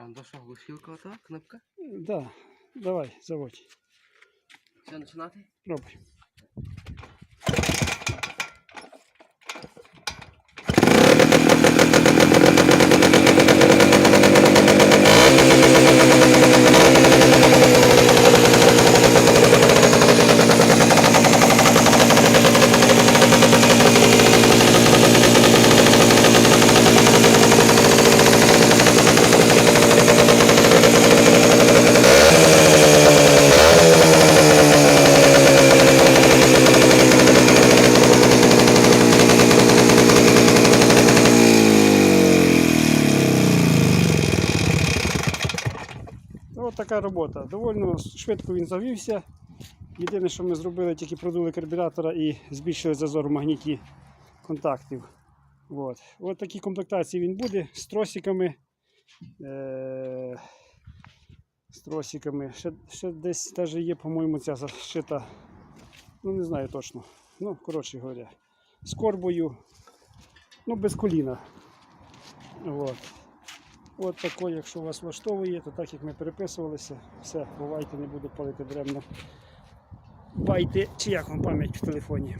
А до що, глушилка ота, кнопка? Да, давай, заводь. Все, починати? Пробуй. От така робота. Довольно швидко він завівся. Єдине, що ми зробили, тільки продули карбюратора і збільшили зазор в магніті контактів. От. От такі комплектації він буде з тросиками. Е- з тросиками. Ще, ще десь теж є, по-моєму, ця зашита. Ну, не знаю точно. Ну, коротше говоря, з корбою. Ну, без коліна. От. От такой, якщо вас влаштовує, то так як ми переписувалися, все, бувайте, не буду палити древно. Байте, чи як вам пам'ять в телефоні.